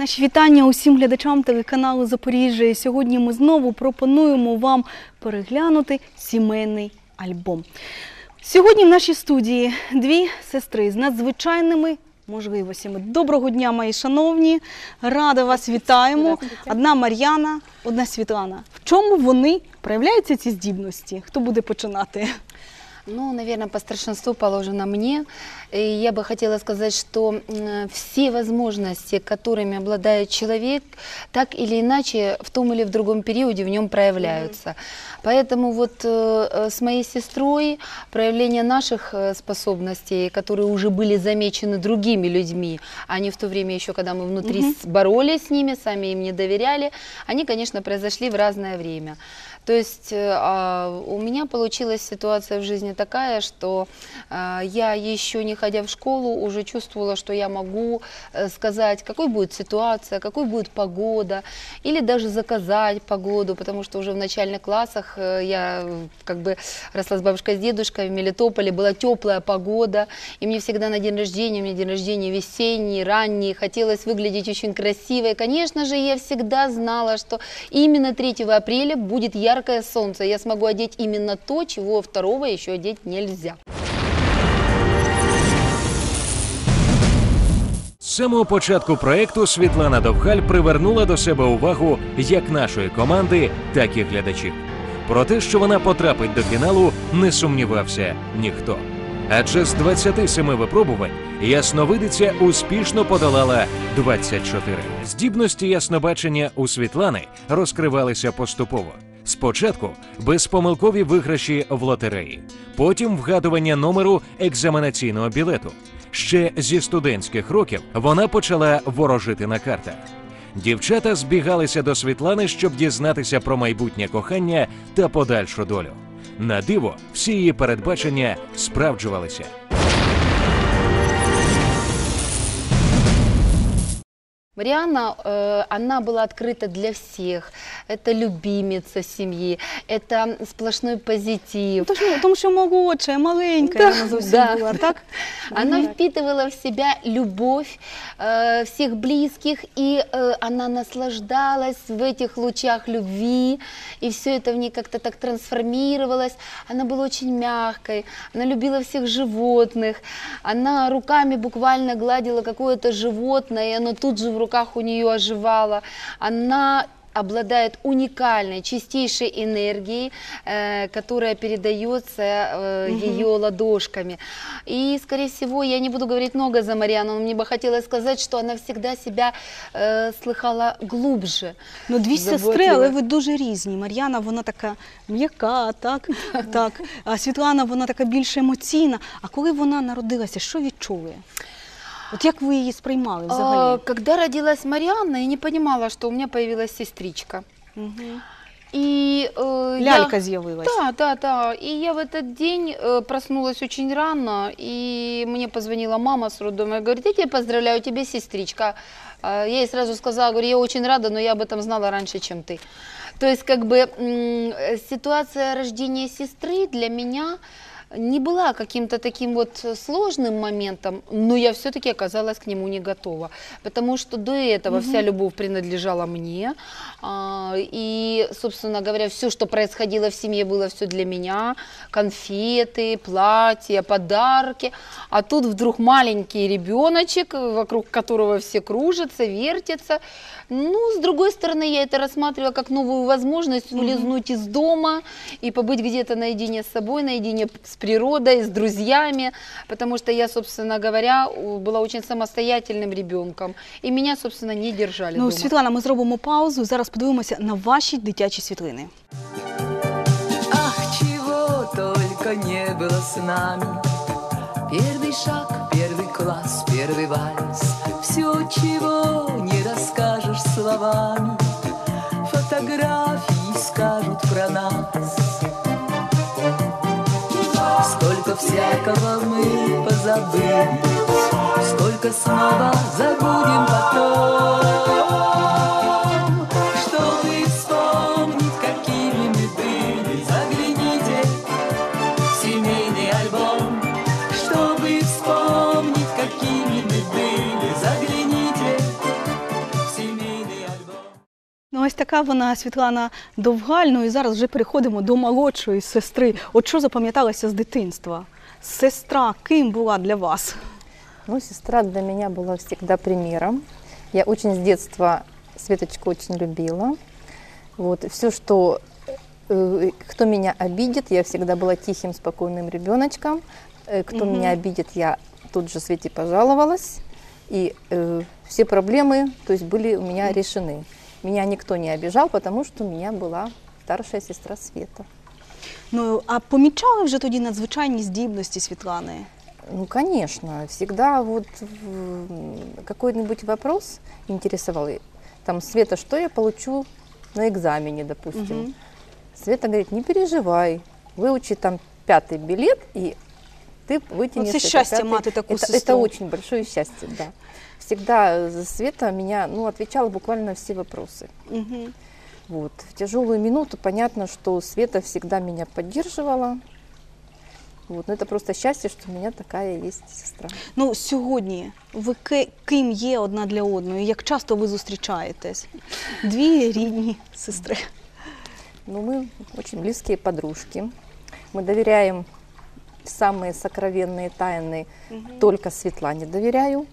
Наші вітання усім глядачам телеканалу Запоріжжя. І сьогодні ми знову пропонуємо вам переглянути сімейний альбом. Сьогодні в нашій студії дві сестри з надзвичайними можливостями. Доброго дня, мої шановні! Рада вас вітаємо. Одна Мар'яна, одна Світлана. В чому вони проявляються ці здібності? Хто буде починати? Ну, наверное, по старшинству положено мне. И я бы хотела сказать, что все возможности, которыми обладает человек, так или иначе в том или в другом периоде в нем проявляются. Поэтому вот э, э, с моей сестрой проявление наших э, способностей, которые уже были замечены другими людьми, а не в то время еще, когда мы внутри с- боролись с ними, сами им не доверяли, они, конечно, произошли в разное время. То есть э, а, у меня получилась ситуация в жизни такая, что а, я еще не ходя в школу уже чувствовала, что я могу э, сказать, какой будет ситуация, какой будет погода, или даже заказать погоду, потому что уже в начальных классах э, я э, как бы росла с бабушкой, с дедушкой в Мелитополе, была теплая погода, и мне всегда на день рождения, у меня день рождения весенний, ранний, хотелось выглядеть очень красиво. И, конечно же, я всегда знала, что именно 3 апреля будет яркое солнце. Я смогу одеть именно то, чего второго еще одеть нельзя. З самого початку проекту Світлана Довгаль привернула до себе увагу як нашої команди, так і глядачів. Про те, що вона потрапить до фіналу, не сумнівався ніхто. Адже з 27 випробувань ясновидиця успішно подолала 24. Здібності яснобачення у Світлани розкривалися поступово. Спочатку безпомилкові виграші в лотереї, потім вгадування номеру екзаменаційного білету. Ще зі студентських років вона почала ворожити на картах. Дівчата збігалися до Світлани, щоб дізнатися про майбутнє кохання та подальшу долю. На диво, всі її передбачення справджувалися. Марианна, э, она была открыта для всех. Это любимица семьи, это сплошной позитив. Тому тому що молодша, маленька, Да, вона зовсім да. була, так? Она впитывала в себя любовь э, всех близких, и э, она наслаждалась в этих лучах любви, и все это в ней как-то так трансформировалось. Она была очень мягкой, она любила всех животных, она руками буквально гладила какое-то животное, и оно тут же в руках у нее оживало. Она обладает уникальной, чистейшей энергией, э, которая передается э, ее ладошками. И, скорее всего, я не буду говорить много за Мариану, но мне бы хотелось сказать, что она всегда себя э, слыхала глубже. Ну, дві сестри, Заботливо. але ви дуже різні. Мар'яна, вона така м'яка, так, так. А Світлана, вона така більш емоційна. А коли вона народилася, що відчули? От як ви її сприймали А, взагалі? Когда родилась Марианна, я не понимала, что у меня появилась сестричка. Мгм. И, э, я- Лялька з'явилась. Да, да, да. И я в этот день э, проснулась очень рано, и мне позвонила мама с роддома и говорит, я тебя поздравляю, у тебя сестричка. А Я ей сразу сказала, говорю, я очень рада, но я об этом знала раньше, чем ты. То есть, как бы, м, э, ситуация рождения сестры для меня не была каким-то таким вот сложным моментом, но я все-таки оказалась к нему не готова, потому что до этого вся любовь принадлежала мне, а, и, собственно говоря, все, что происходило в семье, было все для меня, конфеты, платья, подарки, а тут вдруг маленький ребеночек, вокруг которого все кружатся, вертятся, ну, с другой стороны, я это рассматривала как новую возможность улизнуть из дома и побыть где-то наедине с собой, наедине с природой, с друзьями, потому что я, собственно говоря, у- была очень самостоятельным ребенком, и меня, собственно, не держали Ну, дома. Світлана, ми зробимо паузу. Зараз подивимося на ваші дитячі світлини. Ах, чего только не было с нами Первый шаг, первый класс, первый вальс Все, чего не расскажешь словами Фотографии скажут про нас всякого мы позабыли Сколько снова забудем потом така вона Світлана Довгаль. Ну і зараз вже переходимо до молодшої сестри. От що запам'яталося з дитинства? Сестра ким була для вас? Ну, сестра для меня была всегда примером. Я очень с детства Светочку очень любила. Вот, все, что э, кто меня обидит, я всегда была тихим, спокойным ребеночком. Э, кто Мгм. меня обидит, я тут же Свете пожаловалась. И э, все проблемы, то есть, были у меня решены. Меня никто не обижал, потому что у меня была старшая сестра Света. Ну а помічали вже тоді надзвичайні здібності Світлани? Ну, конечно, всегда вот м, какой-нибудь вопрос интересовал. И Там, Света, что я получу на экзамене, допустим? Мгм. Света говорит, не переживай, выучи там пятый билет, и ты вытянешь Оце это щастя пятый- мати таку это, сестру. это очень большое счастье, да. Всегда э, Света меня, ну, отвечала буквально на все вопросы. Угу. Вот. В тяжелую минуту понятно, что Света всегда меня поддерживала. Вот. Но это просто счастье, что у меня такая есть сестра. Ну сьогодні ви ки- ким є одна для одної? Як часто ви зустрічаєтесь? Дві рідні сестри. Ну, мы очень близкие подружки. Мы доверяем самые сокровенные тайны только Светлане доверяю,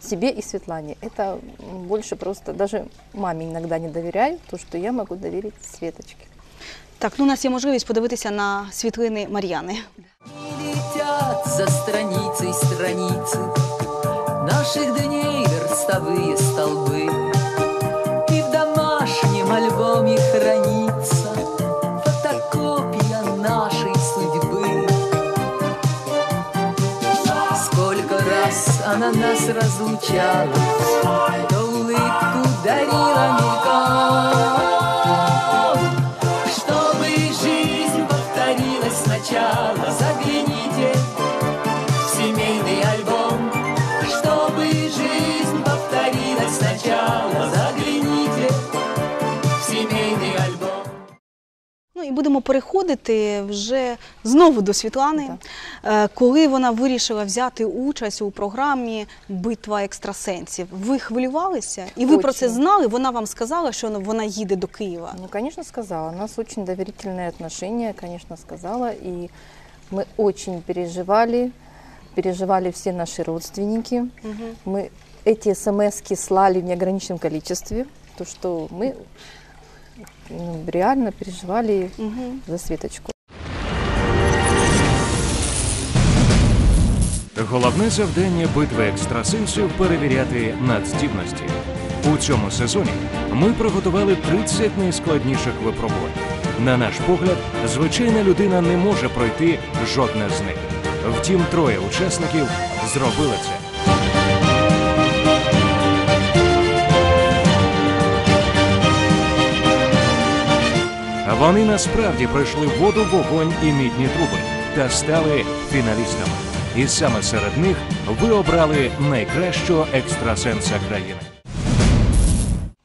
себе и Светлане. Это м, больше просто, даже маме иногда не доверяю, то, что я могу доверить Светочке. Так, ну у нас є можливість подивитися на світлини Мар'яни. И летят за страницей страницы Наших дней верстовые столбы Нас разлучала То улыбку дарила мельком будемо переходити вже знову до Світлани, Е, коли вона вирішила взяти участь у програмі Битва екстрасенсів. Ви хвилювалися? І ви про це Очень. знали? Вона вам сказала, що вона їде до Києва. Ну, конечно, сказала. У нас очень доверительные отношения, конечно, сказала. И мы очень переживали, переживали все наши родственники. Мы эти смс слали в неограниченном количестве, то что мы ну, реально переживали Мгм. за Светочку. Головне завдання битви екстрасенсів перевіряти надздібності. У цьому сезоні ми приготували 30 найскладніших випробувань. На наш погляд, звичайна людина не може пройти жодне з них. Втім, троє учасників зробили це. Вони насправді пройшли воду, вогонь і мідні труби та стали фіналістами. І саме серед них ви обрали найкращого екстрасенса країни.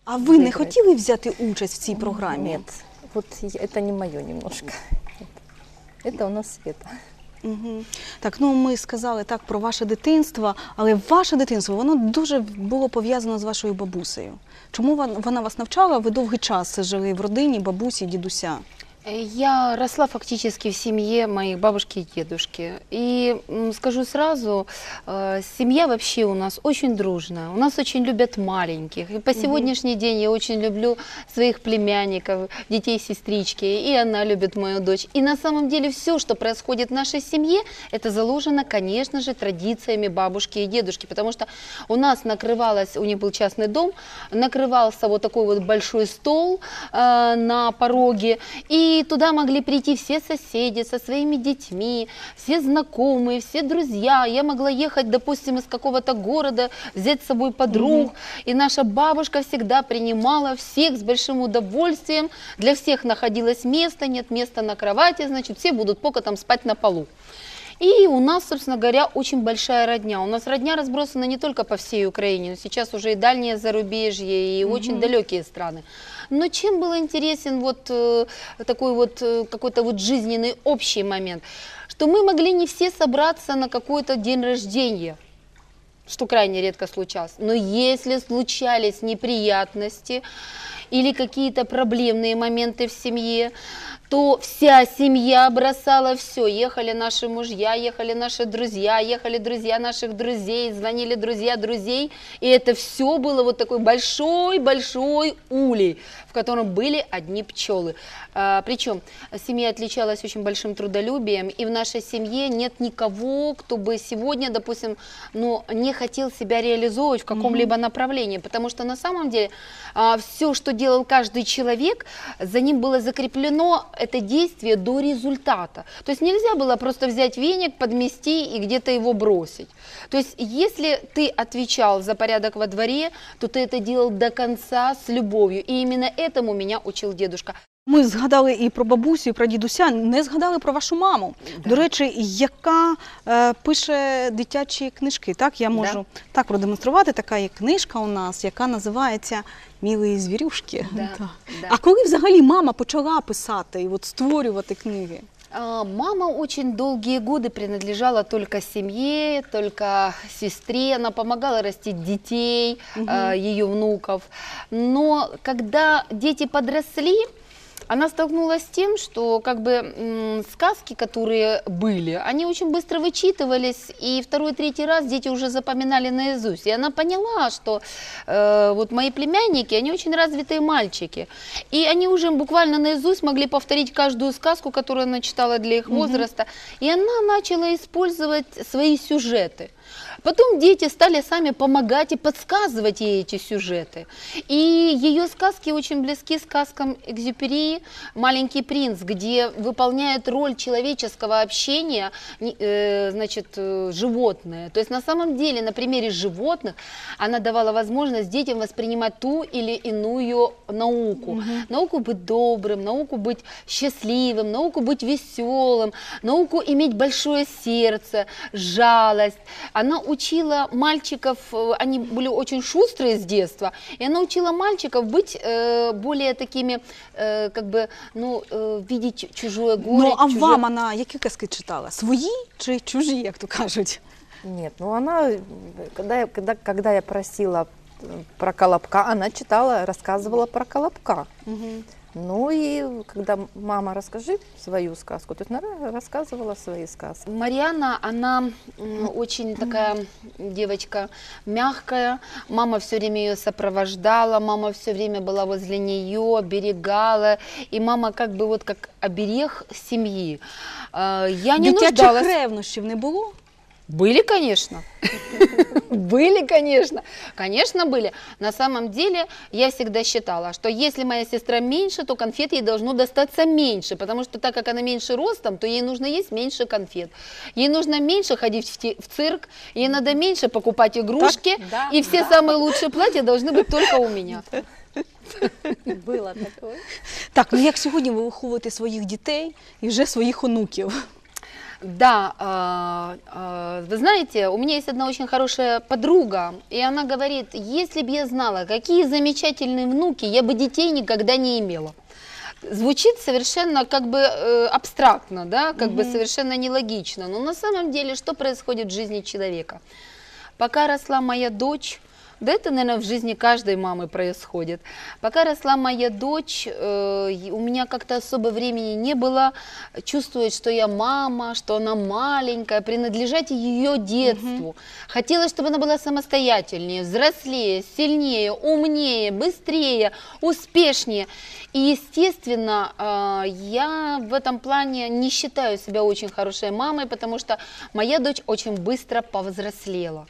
А ви не хотіли взяти участь в цій програмі? Ні, от це это не моє немножко. Це у нас Света. Угу. Так, ну ми сказали так про ваше дитинство, але ваше дитинство воно дуже було пов'язано з вашою бабусею. Чому вона вас навчала? Ви довгий час жили в родині бабусі, дідуся. Э, Я росла фактически в семье моих бабушки и дедушки. И скажу сразу, э, семья вообще у нас очень дружная. У нас очень любят маленьких. И по сегодняшний день я очень люблю своих племянников, детей сестрички. И она любит мою дочь. И на самом деле все, что происходит в нашей семье, это заложено, конечно же, традициями бабушки и дедушки. Потому что у нас накрывалось, у них был частный дом, накрывался вот такой вот большой стол э, на пороге. И туда могли прийти все соседи со своими детьми, все знакомые, все друзья. Я могла ехать, допустим, из какого-то города, взять с собой подруг. И наша бабушка всегда принимала всех с большим удовольствием. Для всех находилось место, нет места на кровати, значит, все будут покотом спать на полу. И у нас, собственно говоря, очень большая родня. У нас родня разбросана не только по всей Украине, но сейчас уже и дальнее зарубежье, и очень далекие страны. Но чем был интересен вот э, такой вот э, какой-то вот жизненный общий момент, что мы могли не все собраться на какой-то день рождения, что крайне редко случалось. Но если случались неприятности, или какие-то проблемные моменты в семье, то вся семья бросала все. Ехали наши мужья, ехали наши друзья, ехали друзья наших друзей, звонили друзья друзей. И это все было вот такой большой-большой улей, в котором были одни пчелы. А, причем семья отличалась очень большим трудолюбием, и в нашей семье нет никого, кто бы сегодня, допустим, ну, не хотел себя реализовывать в каком-либо направлении, потому что на самом деле все, что делал каждый человек, за ним было закреплено это действие до результата. То есть нельзя было просто взять веник, подмести и где-то его бросить. То есть если ты отвечал за порядок во дворе, то ты это делал до конца с любовью. И именно этому меня учил дедушка. Ми згадали і про бабусю, і про дідуся, не згадали про вашу маму. До речі, яка е, пише дитячі книжки. Так, я можу так продемонструвати. Така є книжка у нас, яка називається Мілі звірюшки. Да, Так. да. А коли взагалі мама почала писати і от створювати книги? Мама очень долгие годы принадлежала только семье, только сестре. Она помогала растить детей, а, ее внуков. Но когда дети подросли, она столкнулась с тем, что как бы сказки, которые были, они очень быстро вычитывались, и второй, третий раз дети уже запоминали наизусть. И она поняла, что э, вот мои племянники, они очень развитые мальчики, и они уже буквально наизусть могли повторить каждую сказку, которую она читала для их возраста, и она начала использовать свои сюжеты. Потом дети стали сами помогать и подсказывать ей эти сюжеты. И ее сказки очень близки сказкам Экзюпери «Маленький принц», где выполняет роль человеческого общения э, значит, э, животное. То есть на самом деле на примере животных она давала возможность детям воспринимать ту или иную науку. Науку быть добрым, науку быть счастливым, науку быть веселым, науку иметь большое сердце, жалость Она учила мальчиков, э, они были очень шустрые с детства, и она учила мальчиков быть э, более такими, э, как бы, ну, э, видеть чужое горе. ну а чужое- вам вона які казки читала? Свої чи чужі, як то кажуть? Нет, ну она, э, когда я, когда, когда я просила э, про Колобка, она читала, рассказывала про Колобка. Ну и когда мама, расскажи свою сказку, то есть она рассказывала свои сказки. Мариана, она м, очень такая девочка мягкая. Мама все время ее сопровождала, мама все время была возле нее, оберегала. И мама как бы вот как оберег семьи. А, Я не Дитячих нуждалась. ревнощів не було? Были, конечно. Были, конечно. Конечно, были. На самом деле, я всегда считала, что если моя сестра меньше, то конфет ей должно достаться меньше, потому что так как она меньше ростом, то ей нужно есть меньше конфет. Ей нужно меньше ходить в, те- в цирк, ей надо меньше покупать игрушки, да, и все самые лучшие платья должны быть только у меня. Было такое. Так, ну як сьогодні ви виховуєте своїх дітей і вже своїх онуків? Да, а, а, вы знаете, у меня есть одна очень хорошая подруга, и она говорит, если бы я знала, какие замечательные внуки, я бы детей никогда не имела. Звучит совершенно как бы э, абстрактно, да, как бы совершенно нелогично, но на самом деле что происходит в жизни человека? Пока росла моя дочь, да это, наверное, в жизни каждой мамы происходит. Пока росла моя дочь, э, у меня как-то особо времени не было чувствовать, что я мама, что она маленькая, принадлежать ее детству. Хотелось, чтобы она была самостоятельнее, взрослее, сильнее, умнее, быстрее, успешнее. И, естественно, э, я в этом плане не считаю себя очень хорошей мамой, потому что моя дочь очень быстро повзрослела.